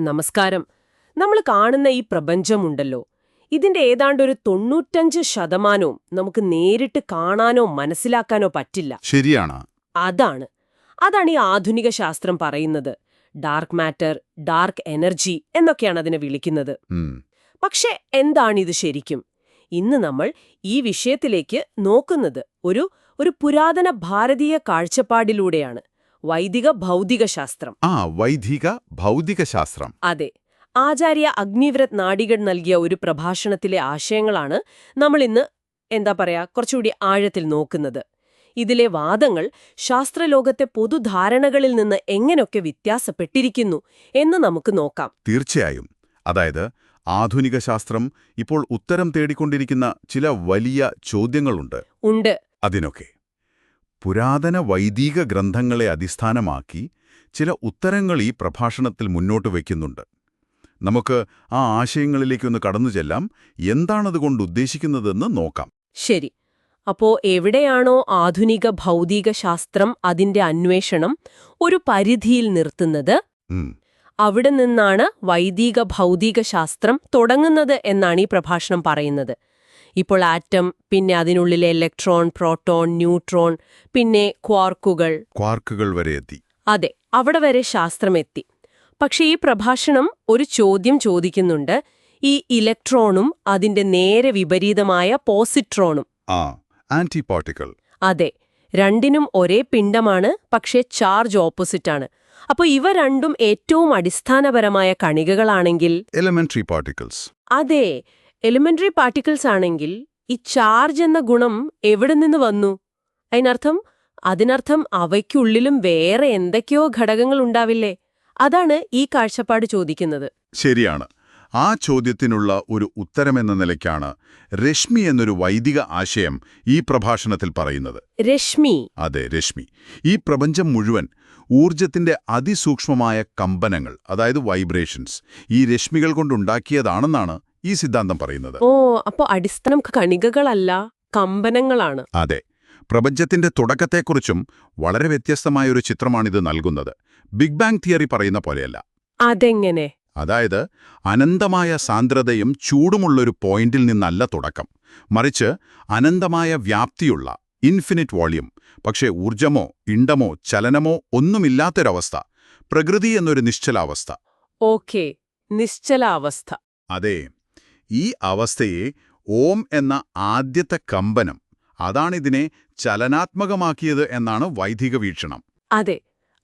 നമസ്കാരം. നമ്മൾ കാണുന്ന ഈ പ്രപഞ്ചമുണ്ടല്ലോ. ഇതിന്റെ ഏതാണ്ട് ഒരു തൊണ്ണൂറ്റഞ്ച് ശതമാനവും നമുക്ക് നേരിട്ട് കാണാനോ മനസ്സിലാക്കാനോ പറ്റില്ല. ശരിയാണ്. അതാണ്. അതാണ് ഈ ആധുനിക ശാസ്ത്രം പറയുന്നത്. ഡാർക്ക് മാറ്റർ ഡാർക്ക് എനർജി എന്നൊക്കെയാണ് അതിനെ വിളിക്കുന്നത്. പക്ഷെ എന്താണിത് ശരിക്കും? ഇന്ന് നമ്മൾ ഈ വിഷയത്തിലേക്ക് നോക്കുന്നത് ഒരു ഒരു പുരാതന ഭാരതീയ കാഴ്ചപ്പാടിലൂടെയാണ്. വൈദിക ഭൗതിക ശാസ്ത്രം ആ വൈദിക ഭൗതിക ശാസ്ത്രം അതെ. ആചാര്യ അഗ്നിവ്രത് നാടികൾ നൽകിയ ഒരു പ്രഭാഷണത്തിലെ ആശയങ്ങളാണ് നമ്മൾ ഇന്ന് എന്താ പറയാ കുറച്ചുകൂടി ആഴത്തിൽ നോക്കുന്നത്. ഇതിലെ വാദങ്ങൾ ശാസ്ത്രലോകത്തെ പൊതുധാരണകളിൽ നിന്ന് എങ്ങനെയൊക്കെ വ്യത്യാസപ്പെട്ടിരിക്കുന്നു എന്ന് നമുക്ക് നോക്കാം. തീർച്ചയായും. അതായത് ആധുനിക ശാസ്ത്രം ഇപ്പോൾ ഉത്തരം തേടിക്കൊണ്ടിരിക്കുന്ന ചില വലിയ ചോദ്യങ്ങളുണ്ട്. ഉണ്ട്. അതിനൊക്കെ. പുരാതന വൈദിക ഗ്രന്ഥങ്ങളെ അടിസ്ഥാനമാക്കി ചില ഉത്തരങ്ങൾ ഈ പ്രഭാഷണത്തിൽ മുന്നോട്ട് വയ്ക്കുന്നുണ്ട്. നമുക്ക് ആ ആശയങ്ങളിലേക്കൊന്ന് കടന്നു ചെല്ലാം എന്താണതുകൊണ്ട് ഉദ്ദേശിക്കുന്നതെന്ന് നോക്കാം. ശരി. അപ്പോ എവിടെയാണോ ആധുനിക ഭൗതിക ശാസ്ത്രം അതിന്റെ അന്വേഷണം ഒരു പരിധിയിൽ നിർത്തുന്നത്? അവിടെ നിന്നാണ് വൈദിക ഭൗതിക ശാസ്ത്രം തുടങ്ങുന്നത് എന്നാണ് ഈ പ്രഭാഷണം പറയുന്നത്. ഇപ്പോൾ ആറ്റം പിന്നെ അതിനുള്ളിലെ ഇലക്ട്രോൺ പ്രോട്ടോൺ ന്യൂട്രോൺ പിന്നെ ക്വാർക്കുകൾ. ക്വാർക്കുകൾ വരെ എത്തി. അതെ അവിടെ വരെ ശാസ്ത്രമെത്തി പക്ഷേ ഈ പ്രഭാഷണം ഒരു ചോദ്യം ചോദിക്കുന്നുണ്ട്. ഈ ഇലക്ട്രോണും അതിന്റെ നേരെ വിപരീതമായ പോസിട്രോണും. ആ അതെ രണ്ടിനും ഒരേ പിണ്ടമാണ് പക്ഷേ ചാർജ് ഓപ്പോസിറ്റാണ്. അപ്പോൾ ഇവ രണ്ടും ഏറ്റവും അടിസ്ഥാനപരമായ കണികകളാണെങ്കിൽ? എലിമെന്ററി പാർട്ടിക്കിൾസ് അതെ എലിമെന്ററി പാർട്ടിക്കിൾസ് ആണെങ്കിൽ ഈ ചാർജ് എന്ന ഗുണം എവിടെ നിന്ന് വന്നു? അതിനർത്ഥം അതിനർത്ഥം അവയ്ക്കുള്ളിലും വേറെ എന്തൊക്കെയോ ഘടകങ്ങൾ ഉണ്ടാവില്ലേ? അതാണ് ഈ കാഴ്ചപ്പാട് ചോദിക്കുന്നത്. ശരിയാണ്. ആ ചോദ്യത്തിനുള്ള ഒരു ഉത്തരമെന്ന നിലയ്ക്കാണ് രശ്മി എന്നൊരു വൈദിക ആശയം ഈ പ്രഭാഷണത്തിൽ പറയുന്നത്. രശ്മി. അതെ രശ്മി. ഈ പ്രപഞ്ചം മുഴുവൻ ഊർജത്തിന്റെ അതിസൂക്ഷ്മമായ കമ്പനങ്ങൾ അതായത് വൈബ്രേഷൻസ് ഈ രശ്മികൾ കൊണ്ടുണ്ടാക്കിയതാണെന്നാണ് ഈ സിദ്ധാന്തം പറയുന്നത്. ഓ അപ്പോ അടിസ്ഥാനം കണികകളല്ല കമ്പനങ്ങളാണ്. അതെ. പ്രപഞ്ചത്തിന്റെ തുടക്കത്തെക്കുറിച്ചും വളരെ വ്യത്യസ്തമായ ഒരു ചിത്രമാണിത് നൽകുന്നത്. ബിഗ് ബാങ് തിയറി പറയുന്ന പോലെയല്ല. അതെങ്ങനെ? അതായത് അനന്തമായ സാന്ദ്രതയും ചൂടുമുള്ളൊരു പോയിന്റിൽ നിന്നല്ല തുടക്കം. മറിച്ച് അനന്തമായ വ്യാപ്തിയുള്ള ഇൻഫിനിറ്റ് വോളിയം പക്ഷേ ഊർജമോ ഇണ്ടമോ ചലനമോ ഒന്നുമില്ലാത്തൊരവസ്ഥ പ്രകൃതി എന്നൊരു നിശ്ചലാവസ്ഥ. ഓക്കെ നിശ്ചലാവസ്ഥ. അതെ. ഈ അവസ്ഥയെ ഓം എന്ന ആദ്യത്തെ കമ്പനം അതാണിതിനെ ചലനാത്മകമാക്കിയത് എന്നാണ് വൈദിക വീക്ഷണം. അതെ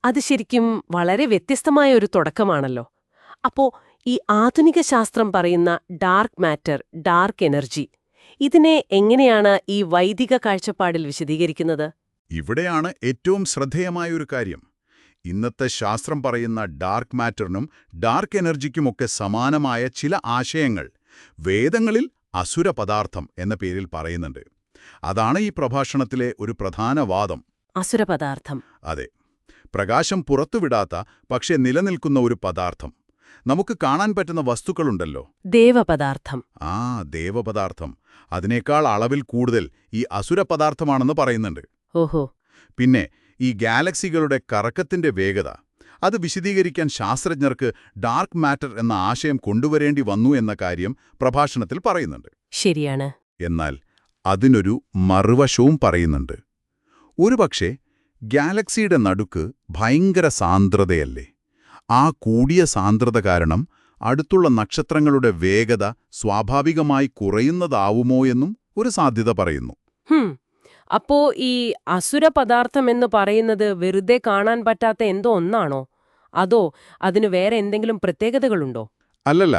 അത് ശരിക്കും വളരെ വ്യത്യസ്തമായ ഒരു തുടക്കമാണല്ലോ. അപ്പോ ഈ ആധുനിക ശാസ്ത്രം പറയുന്ന ഡാർക്ക് മാറ്റർ ഡാർക്ക് എനർജി ഇതിനെ എങ്ങനെയാണ് ഈ വൈദിക കാഴ്ചപ്പാടിൽ വിശദീകരിക്കുന്നത്? ഇവിടെയാണ് ഏറ്റവും ശ്രദ്ധേയമായ ഒരു കാര്യം. ഇന്നത്തെ ശാസ്ത്രം പറയുന്ന ഡാർക്ക് മാറ്ററിനും ഡാർക്ക് എനർജിക്കുമൊക്കെ സമാനമായ ചില ആശയങ്ങൾ വേദങ്ങളിൽ അസുര പദാർത്ഥം എന്ന പേരിൽ പറയുന്നുണ്ട്. അതാണ് ഈ പ്രഭാഷണത്തിലെ ഒരു പ്രധാന വാദം. അസുരപദാർത്ഥം. അതെ. പ്രകാശം പുറത്തുവിടാത്ത പക്ഷേ നിലനിൽക്കുന്ന ഒരു പദാർത്ഥം. നമുക്ക് കാണാൻ പറ്റുന്ന വസ്തുക്കളുണ്ടല്ലോ. ദേവപദാർത്ഥം. ആ ദേവപദാർത്ഥം. അതിനേക്കാൾ അളവിൽ കൂടുതൽ ഈ അസുര പദാർത്ഥമാണെന്ന് പറയുന്നുണ്ട്. ഓഹോ. പിന്നെ ഈ ഗാലക്സികളുടെ കറക്കത്തിന്റെ വേഗത. അത് വിശദീകരിക്കാൻ ശാസ്ത്രജ്ഞർക്ക് ഡാർക്ക് മാറ്റർ എന്ന ആശയം കൊണ്ടുവരേണ്ടി വന്നു എന്ന കാര്യം പ്രഭാഷണത്തിൽ പറയുന്നുണ്ട്. ശരിയാണ്. എന്നാൽ അതിനൊരു മറുവശവും പറയുന്നുണ്ട്. ഒരുപക്ഷെ ഗാലക്സിയുടെ നടുക്ക് ഭയങ്കര സാന്ദ്രതയല്ലേ? ആ കൂടിയ സാന്ദ്രത കാരണം അടുത്തുള്ള നക്ഷത്രങ്ങളുടെ വേഗത സ്വാഭാവികമായി കുറയുന്നതാവുമോ എന്നും ഒരു സാധ്യത പറയുന്നു. ഹും. അപ്പോ ഈ അസുര പദാർത്ഥം എന്ന് പറയുന്നത് വെറുതെ കാണാൻ പറ്റാത്ത എന്തോ ഒന്നാണോ? അതോ അതിന് വേറെ എന്തെങ്കിലും പ്രത്യേകതകളുണ്ടോ? അല്ലല്ല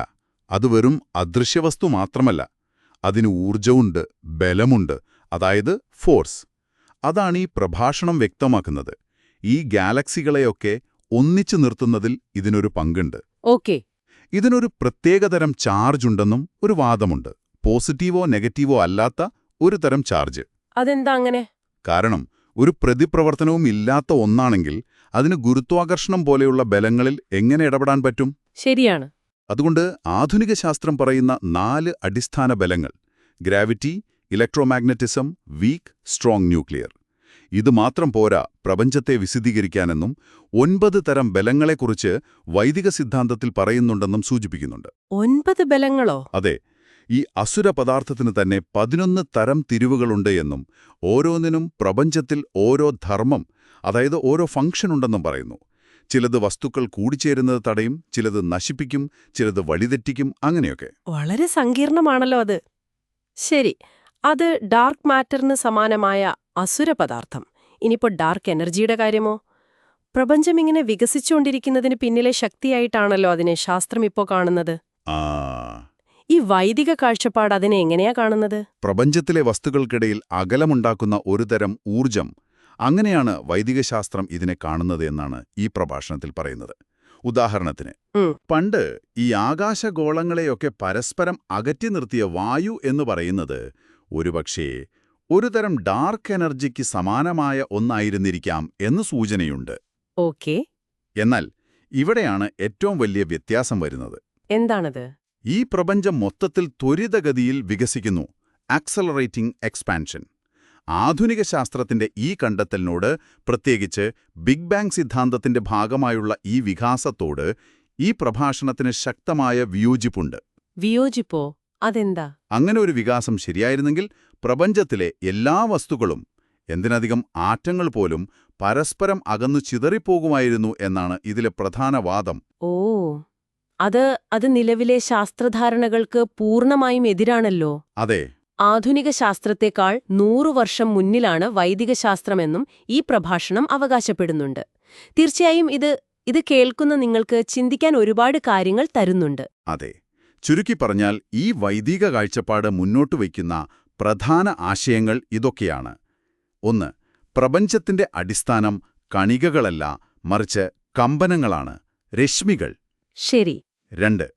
അത് വെറും അദൃശ്യവസ്തു മാത്രമല്ല. അതിന് ഊർജമുണ്ട് ബലമുണ്ട് അതായത് ഫോഴ്സ്. അതാണ് ഈ പ്രഭാഷണം വ്യക്തമാക്കുന്നത്. ഈ ഗാലക്സികളെയൊക്കെ ഒന്നിച്ചു നിർത്തുന്നതിൽ ഇതിനൊരു പങ്കുണ്ട്. ഓക്കെ. ഇതിനൊരു പ്രത്യേകതരം ചാർജ് ഉണ്ടെന്നും ഒരു വാദമുണ്ട്. പോസിറ്റീവോ നെഗറ്റീവോ അല്ലാത്ത ഒരു തരം ചാർജ്. അതെന്താ അങ്ങനെ? കാരണം ഒരു പ്രതിപ്രവർത്തനവും ഇല്ലാത്ത ഒന്നാണെങ്കിൽ അതിന് ഗുരുത്വാകർഷണം പോലെയുള്ള ബലങ്ങളിൽ എങ്ങനെ ഇടപെടാൻ പറ്റും? ശരിയാണ്. അതുകൊണ്ട് ആധുനിക ശാസ്ത്രം പറയുന്ന നാല് അടിസ്ഥാന ബലങ്ങൾ gravity electromagnetism weak strong nuclear. ഇത് മാത്രം പോരാ പ്രപഞ്ചത്തെ വിശദീകരിക്കാനെന്നും ഒൻപത് തരം ബലങ്ങളെക്കുറിച്ച് വൈദിക സിദ്ധാന്തത്തിൽ പറയുന്നുണ്ടെന്നും സൂചിപ്പിക്കുന്നുണ്ട്. ഒൻപത് ബലങ്ങളോ? അതെ ഈ അസുര പദാർത്ഥത്തിന് തന്നെ പതിനൊന്ന് തരം തിരിവുകളുണ്ട് എന്നും ഓരോന്നിനും പ്രപഞ്ചത്തിൽ ഓരോ ധർമ്മം അതായത് ഓരോ ഫംഗ്ഷൻ ഉണ്ടെന്നും പറയുന്നു. ചിലത് വസ്തുക്കൾ കൂടിച്ചേരുന്നത് തടയും ചിലത് നശിപ്പിക്കും ചിലത് വഴിതെറ്റിക്കും അങ്ങനെയൊക്കെ. വളരെ സങ്കീർണമാണല്ലോ അത്. ശരി അത് ഡാർക്ക് മാറ്ററിന് സമാനമായ അസുര പദാർത്ഥം ഇനിയിപ്പോൾ ഡാർക്ക് എനർജിയുടെ കാര്യമോ? പ്രപഞ്ചം ഇങ്ങനെ വികസിച്ചുകൊണ്ടിരിക്കുന്നതിന് പിന്നിലെ ശക്തിയായിട്ടാണല്ലോ അതിനെ ശാസ്ത്രം ഇപ്പോൾ കാണുന്നത്. ആ ഈ വൈദിക കാഴ്ചപ്പാട് അതിനെ എങ്ങനെയാ കാണുന്നത്? പ്രപഞ്ചത്തിലെ വസ്തുക്കൾക്കിടയിൽ അകലമുണ്ടാക്കുന്ന ഒരുതരം ഊർജം അങ്ങനെയാണ് വൈദികശാസ്ത്രം ഇതിനെ കാണുന്നത് എന്നാണ് ഈ പ്രഭാഷണത്തിൽ പറയുന്നത്. ഉദാഹരണത്തിന് പണ്ട് ഈ ആകാശഗോളങ്ങളെയൊക്കെ പരസ്പരം അകറ്റി നിർത്തിയ വായു എന്ന് പറയുന്നത് ഒരുപക്ഷേ ഒരുതരം ഡാർക്ക് എനർജിക്ക് സമാനമായ ഒന്നായിരുന്നിരിക്കാം എന്ന് സൂചനയുണ്ട്. ഓക്കെ. എന്നാൽ ഇവിടെയാണ് ഏറ്റവും വലിയ വ്യത്യാസം വരുന്നത്. എന്താണത്? ഈ പ്രപഞ്ചം മൊത്തത്തിൽ ത്വരിതഗതിയിൽ വികസിക്കുന്നു. ആക്സലറേറ്റിംഗ് എക്സ്പാൻഷൻ ആധുനിക ശാസ്ത്രത്തിന്റെ ഈ കണ്ടെത്തലിനോട് പ്രത്യേകിച്ച് ബിഗ് ബാങ് സിദ്ധാന്തത്തിന്റെ ഭാഗമായുള്ള ഈ വികാസത്തോട് ഈ പ്രഭാഷണത്തിന് ശക്തമായ വിയോജിപ്പുണ്ട്. വിയോജിപ്പോ? അതെന്താ? അങ്ങനെ ഒരു വികാസം ശരിയായിരുന്നെങ്കിൽ പ്രപഞ്ചത്തിലെ എല്ലാ വസ്തുക്കളും എന്തിനധികം ആറ്റങ്ങൾ പോലും പരസ്പരം അകന്നു ചിതറിപ്പോകുമായിരുന്നു എന്നാണ് ഇതിലെ പ്രധാന വാദം. ഓ. അത് അത് നിലവിലെ ശാസ്ത്രധാരണകൾക്ക് പൂർണമായും എതിരാണല്ലോ. അതെ. ആധുനിക ശാസ്ത്രത്തെക്കാൾ നൂറു വർഷം മുന്നിലാണ് വൈദിക ശാസ്ത്രമെന്നും ഈ പ്രഭാഷണം അവകാശപ്പെടുന്നുണ്ട്. തീർച്ചയായും ഇത് ഇത് കേൾക്കുന്ന നിങ്ങൾക്ക് ചിന്തിക്കാൻ ഒരുപാട് കാര്യങ്ങൾ തരുന്നുണ്ട്. അതെ. ചുരുക്കി പറഞ്ഞാൽ ഈ വൈദിക കാഴ്ചപ്പാട് മുന്നോട്ട് വയ്ക്കുന്ന പ്രധാന ആശയങ്ങൾ ഇതൊക്കെയാണ്. ഒന്ന് പ്രപഞ്ചത്തിന്റെ അടിസ്ഥാനം കണികകളല്ല മറിച്ച് കമ്പനങ്ങളാണ് രശ്മികൾ. ശരി. രണ്ട്.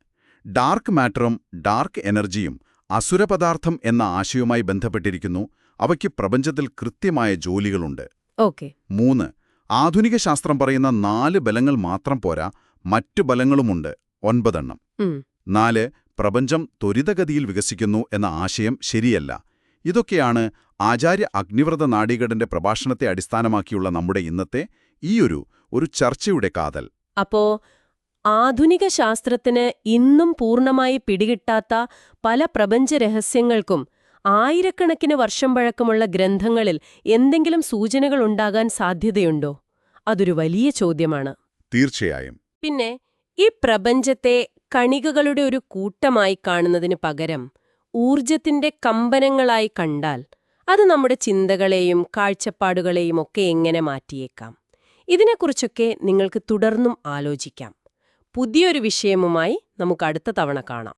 ഡാർക്ക് മാറ്ററും ഡാർക്ക് എനർജിയും അസുരപദാർത്ഥം എന്ന ആശയവുമായി ബന്ധപ്പെട്ടിരിക്കുന്നു. അവയ്ക്ക് പ്രപഞ്ചത്തിൽ കൃത്യമായ ജോലികളുണ്ട്. ഓക്കെ. മൂന്ന്. ആധുനിക ശാസ്ത്രം പറയുന്ന നാല് ബലങ്ങൾ മാത്രം പോരാ മറ്റു ബലങ്ങളുമുണ്ട്. ഒൻപതെണ്ണം. നാല്. പ്രപഞ്ചം ത്വരിതഗതിയിൽ വികസിക്കുന്നു എന്ന ആശയം ശരിയല്ല. ഇതൊക്കെയാണ് ആചാര്യ അഗ്നിവ്രത നാടികടന്റെ പ്രഭാഷണത്തെ അടിസ്ഥാനമാക്കിയുള്ള നമ്മുടെ ഇന്നത്തെ ഈയൊരു ഒരു ചർച്ചയുടെ കാതൽ. അപ്പോ ആധുനിക ശാസ്ത്രത്തിന് ഇന്നും പൂർണമായി പിടികിട്ടാത്ത പല പ്രപഞ്ച രഹസ്യങ്ങൾക്കും ആയിരക്കണക്കിന് വർഷം പഴക്കമുള്ള ഗ്രന്ഥങ്ങളിൽ എന്തെങ്കിലും സൂചനകൾ ഉണ്ടാകാൻ സാധ്യതയുണ്ടോ? അതൊരു വലിയ ചോദ്യമാണ്. തീർച്ചയായും. പിന്നെ ഈ പ്രപഞ്ചത്തെ കണികകളുടെ ഒരു കൂട്ടമായി കാണുന്നതിന് പകരം ഊർജത്തിന്റെ കമ്പനങ്ങളായി കണ്ടാൽ അത് നമ്മുടെ ചിന്തകളെയും കാഴ്ചപ്പാടുകളെയും ഒക്കെ എങ്ങനെ മാറ്റിയേക്കാം? ഇതിനെക്കുറിച്ചൊക്കെ നിങ്ങൾക്ക് തുടർന്നും ആലോചിക്കാം. പുതിയൊരു വിഷയവുമായി നമുക്ക് അടുത്ത തവണ കാണാം.